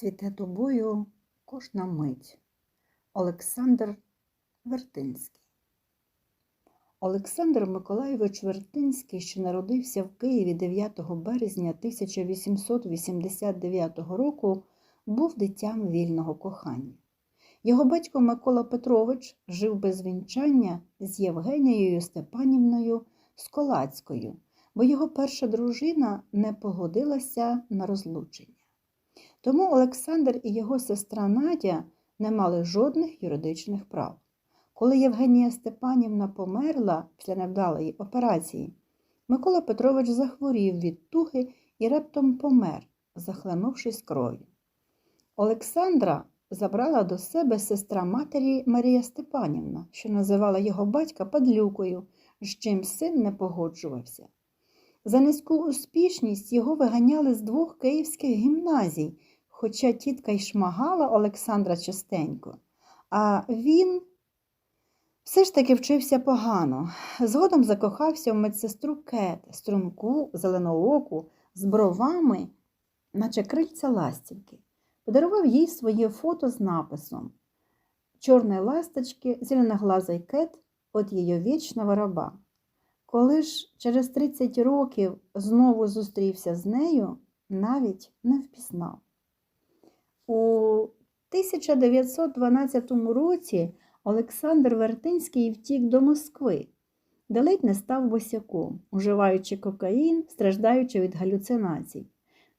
Цвіте тобою кожна мить. Олександр Вертинський. Олександр Миколайович Вертинський, що народився в Києві 9 березня 1889 року, був дитям вільного кохання. Його батько Микола Петрович жив без вінчання з Євгенією Степанівною Сколацькою, бо його перша дружина не погодилася на розлучення. Тому Олександр і його сестра Надя не мали жодних юридичних прав. Коли Євгенія Степанівна померла після невдалої операції, Микола Петрович захворів від туги і раптом помер, захлинувшись кров'ю. Олександра забрала до себе сестра матері Марія Степанівна, що називала його батька падлюкою, з чим син не погоджувався. За низьку успішність його виганяли з двох київських гімназій, хоча тітка й шмагала Олександра частенько, а він все ж таки вчився погано. Згодом закохався в медсестру Кет, струнку, зеленооку, з бровами, наче крильця ластівки. Подарував їй своє фото з написом Чорної ласточки, зеленоглазий кет от її вічного раба. Коли ж через 30 років знову зустрівся з нею, навіть не впізнав. У 1912 році Олександр Вертинський втік до Москви, де ледь не став босяком, уживаючи кокаїн, страждаючи від галюцинацій.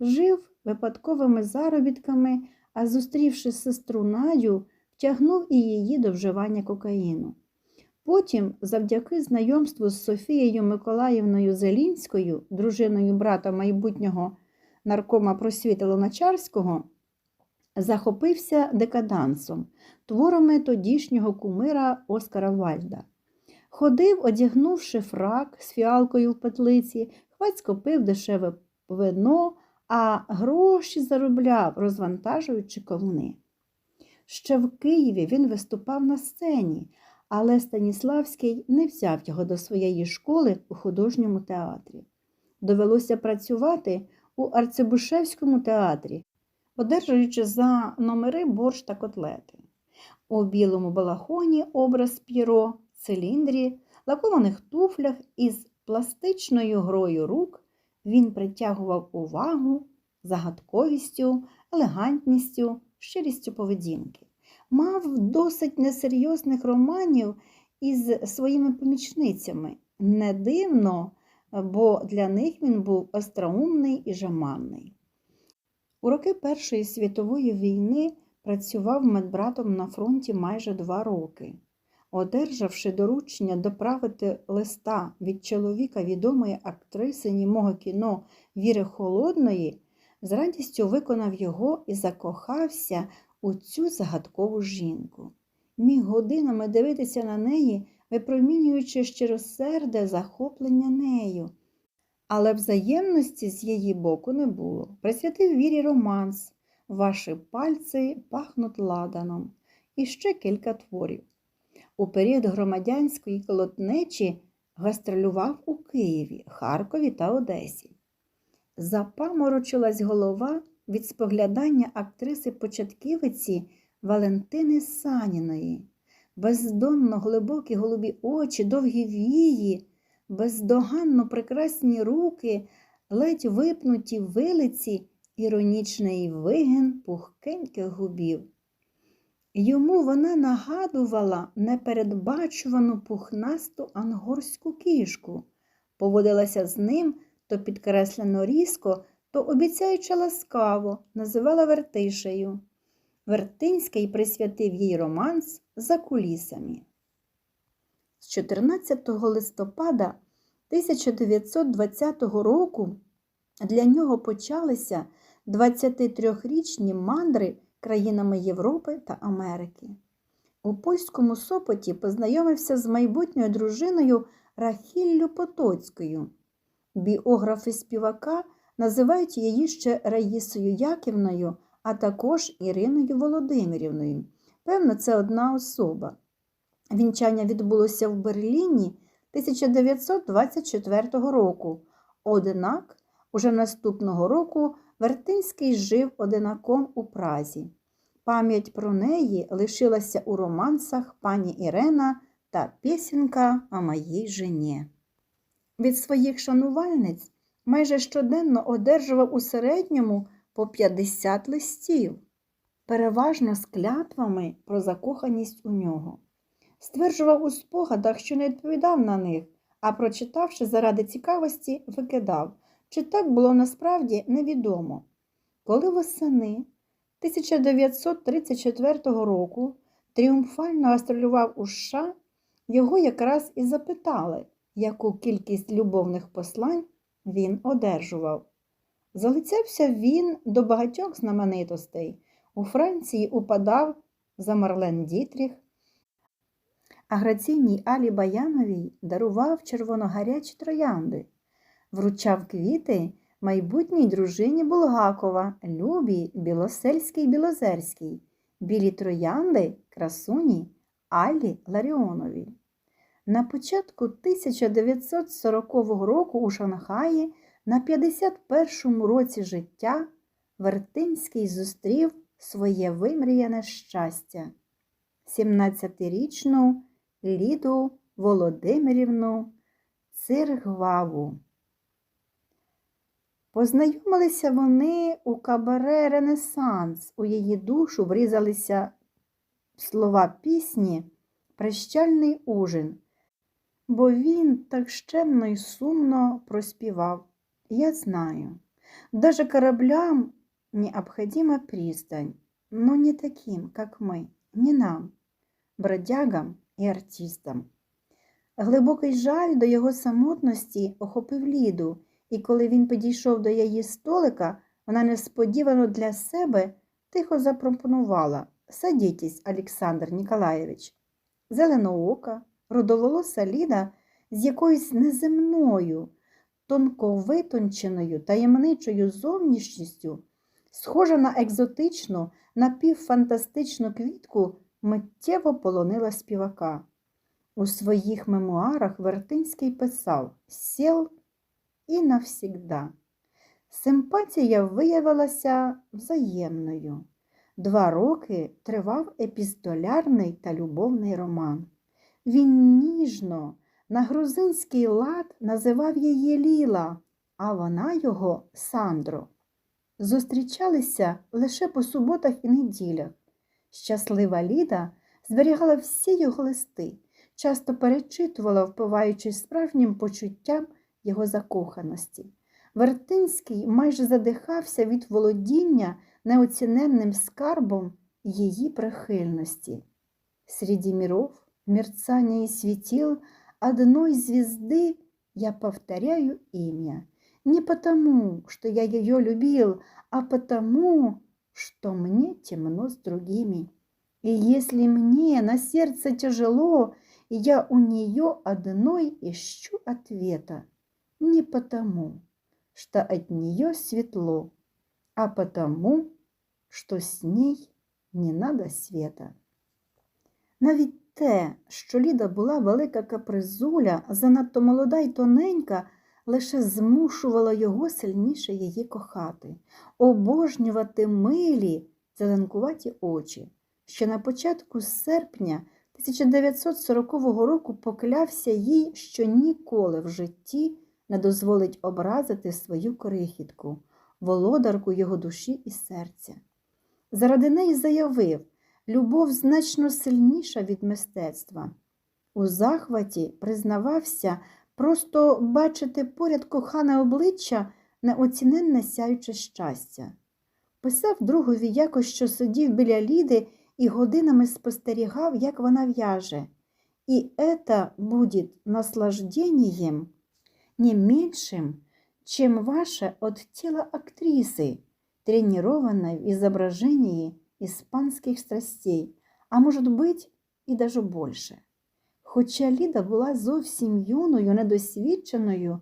Жив випадковими заробітками, а зустрівши сестру Надю, втягнув і її до вживання кокаїну. Потім, завдяки знайомству з Софією Миколаївною Зелінською, дружиною брата майбутнього наркома просвіти Луначарського, захопився декадансом, творами тодішнього кумира Оскара Вальда. Ходив, одягнувши фрак з фіалкою в петлиці, хвацько пив дешеве вино, а гроші заробляв, розвантажуючи ковни. Ще в Києві він виступав на сцені, але Станіславський не взяв його до своєї школи у художньому театрі. Довелося працювати у Арцебушевському театрі, одержуючи за номери борщ та котлети. У білому балахоні образ п'єро, циліндрі, лакованих туфлях із пластичною грою рук він притягував увагу загадковістю, елегантністю, щирістю поведінки. Мав досить несерйозних романів із своїми помічницями. Не дивно, бо для них він був остроумний і жаманний. У роки Першої світової війни працював медбратом на фронті майже два роки. Одержавши доручення доправити листа від чоловіка відомої актриси німого кіно Віри Холодної, з радістю виконав його і закохався у цю загадкову жінку. Міг годинами дивитися на неї, випромінюючи щиросерде захоплення нею. Але взаємності з її боку не було. Присвятив вірі романс, ваші пальці пахнуть ладаном і ще кілька творів. У період громадянської колотнечі гастролював у Києві, Харкові та Одесі. Запаморочилась голова від споглядання актриси початківиці Валентини Саніної, бездонно глибокі голубі очі, довгі вії, бездоганно прекрасні руки, ледь випнуті вилиці, іронічний вигин пухкеньких губів. Йому вона нагадувала непередбачувану пухнасту ангорську кішку, поводилася з ним то підкреслено різко, то обіцяючи ласкаво, називала Вертишею. Вертинський присвятив їй романс за кулісами. З 14 листопада 1920 року для нього почалися 23-річні мандри країнами Європи та Америки. У польському Сопоті познайомився з майбутньою дружиною Рахіллю Потоцькою. Біографи співака називають її ще Раїсою Яківною, а також Іриною Володимирівною. Певно, це одна особа. Вінчання відбулося в Берліні 1924 року, однак уже наступного року Вертинський жив одинаком у Празі. Пам'ять про неї лишилася у романсах пані Ірена та пісенька о моїй жені. Від своїх шанувальниць майже щоденно одержував у середньому по 50 листів, переважно з клятвами про закоханість у нього. Стверджував у спогадах, що не відповідав на них, а прочитавши заради цікавості, викидав. Чи так було насправді невідомо. Коли восени 1934 року тріумфально гастролював у США, його якраз і запитали, яку кількість любовних послань він одержував. Залицявся він до багатьох знаменитостей. У Франції упадав за Марлен Дітріх, а граційній Алі Баяновій дарував червоногарячі троянди, вручав квіти майбутній дружині Булгакова, Любі Білосельській Білозерській, білі троянди красуні Аллі Ларіоновій. На початку 1940 року у Шанхаї на 51-му році життя Вертинський зустрів своє вимріяне щастя. 17-річну Ліду Володимирівну Циргваву. Познайомилися вони у кабаре Ренесанс. У її душу врізалися слова пісні Прощальний ужин, бо він так щемно й сумно проспівав. Я знаю, даже кораблям необходима пристань, но не таким, как мы, не нам, бродягам і артистам. Глибокий жаль до його самотності охопив Ліду, і коли він підійшов до її столика, вона несподівано для себе тихо запропонувала Садітесь, Олександр Ніколаєвич. Зеленоока, родоволоса Ліда з якоюсь неземною, тонко витонченою, таємничою зовнішністю, схожа на екзотичну, напівфантастичну квітку, миттєво полонила співака. У своїх мемуарах Вертинський писав Сєл і навсігда. Симпатія виявилася взаємною. Два роки тривав епістолярний та любовний роман. Він ніжно, на грузинський лад називав її Ліла, а вона його Сандро. Зустрічалися лише по суботах і неділях. Щаслива Ліда зберігала всі його листи, часто перечитувала, впиваючись справжнім почуттям його закоханості. Вертинський майже задихався від володіння неоціненним скарбом її прихильності. Среди миров, мерцания и светил одной звезды я повторяю имя. Не потому, что я ее любил, а потому, что мне темно с другими. И если мне на сердце тяжело, я у нее одной ищу ответа. Не потому, что от нее светло, а потому, что с ней не надо света. Навіть те, що Ліда була велика капризуля, занадто молода й тоненька, лише змушувало його сильніше її кохати, обожнювати милі, зеленкуваті очі. Ще на початку серпня 1940 року поклявся їй, що ніколи в житті не дозволить образити свою крихітку, володарку його душі і серця. Заради неї заявив, любов значно сильніша від мистецтва. У захваті признавався просто бачити поряд кохане обличчя неоціненне сяюче щастя. Писав другові якось, що сидів біля Ліди і годинами спостерігав, як вона в'яже. І это будет наслаждением не меньшим, чем ваше от тела актрисы, тренированной в изображении испанских страстей, а может быть і даже больше. Хоча Ліда була зовсім юною, недосвідченою,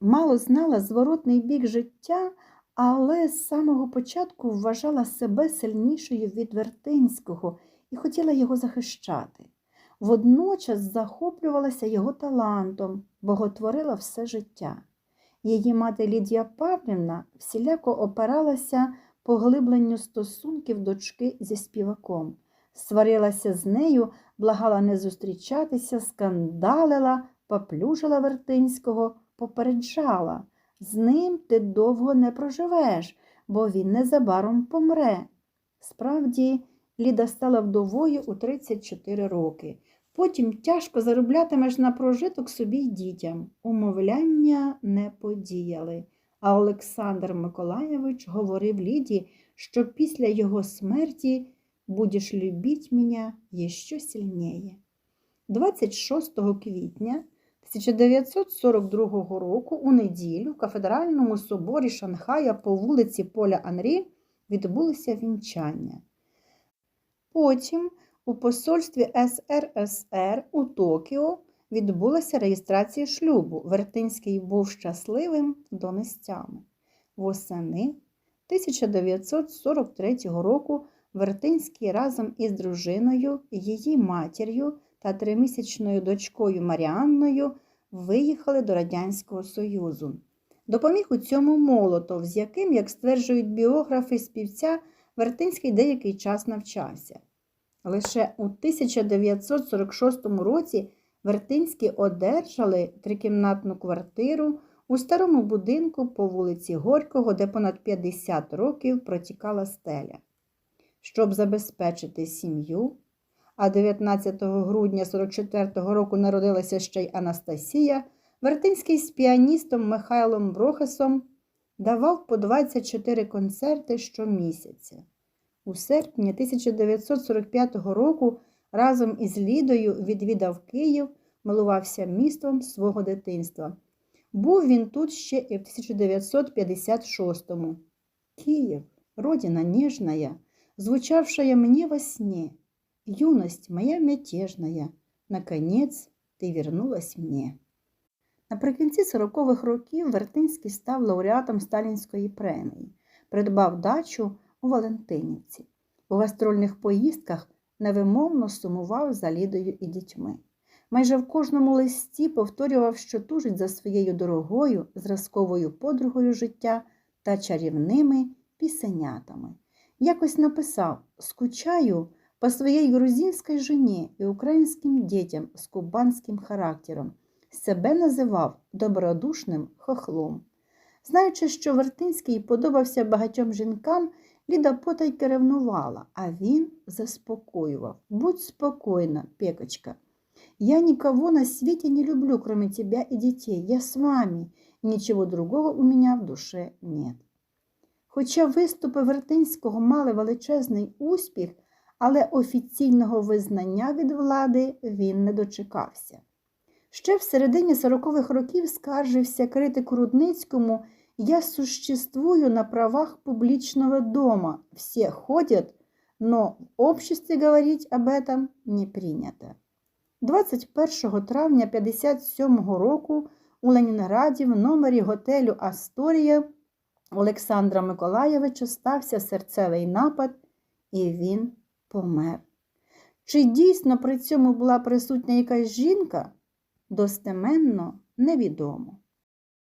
мало знала зворотний бік життя, але з самого початку вважала себе сильнішою від Вертинського і хотіла його захищати. Водночас захоплювалася його талантом, боготворила все життя. Її мати Лідія Павлівна всіляко опиралася поглибленню стосунків дочки зі співаком, сварилася з нею, благала не зустрічатися, скандалила, поплюжила Вертинського, попереджала. З ним ти довго не проживеш, бо він незабаром помре. Справді, Ліда стала вдовою у 34 роки. Потім тяжко зароблятимеш на прожиток собі й дітям. Умовляння не подіяли. А Олександр Миколаєвич говорив Ліді, що після його смерті будеш любить мене ще сильніє. 26 квітня 1942 року у неділю в кафедральному соборі Шанхая по вулиці Поля Анрі відбулося вінчання. Потім у посольстві СРСР у Токіо відбулася реєстрація шлюбу. Вертинський був щасливим до нестями. Восени 1943 року Вертинський разом із дружиною, її матір'ю та тримісячною дочкою Маріанною виїхали до Радянського Союзу. Допоміг у цьому Молотов, з яким, як стверджують біографи співця, Вертинський деякий час навчався. Лише у 1946 році Вертинські одержали трикімнатну квартиру у старому будинку по вулиці Горького, де понад 50 років протікала стеля. Щоб забезпечити сім'ю, а 19 грудня 44-го року народилася ще й Анастасія, Вертинський з піаністом Михайлом Брохесом давав по 24 концерти щомісяця. У серпні 1945 року разом із Лідою відвідав Київ, милувався містом свого дитинства. Був він тут ще і в 1956-му. Київ, родина нежная, звучавшая мне во сне, юность моя мятежная, наконец ти вернулась мне. Наприкінці 40-х років Вертинський став лауреатом Сталінської премії, придбав дачу у Валентинівці. У гастрольних поїздках невимовно сумував за Лідою і дітьми. Майже в кожному листі повторював, що тужить за своєю дорогою, зразковою подругою життя та чарівними пісенятами. Якось написав Скучаю по своїй грузинській жені і українським дітям з кубанським характером. Себе називав добродушним хохлом. Знаючи, що Вертинський подобався багатьом жінкам, Ліда потайки ревнувала, а він заспокоював. Будь спокійна, пекочка. Я никого на свете не люблю, кроме тебя и детей. Я с вами. Ничего другого у меня в душе нет. Хоча виступи Вертинського мали величезний успіх, але офіційного визнання від влади він не дочекався. Ще в середині 40-х років скаржився критику Рудницькому «Я существую на правах публичного дома. Все ходят, но в обществе говорить об этом не принято». 21 травня 57 року у Ленінграді в номері готелю Асторія Олександра Миколаєвича стався серцевий напад, і він помер. Чи дійсно при цьому була присутня якась жінка, достеменно невідомо.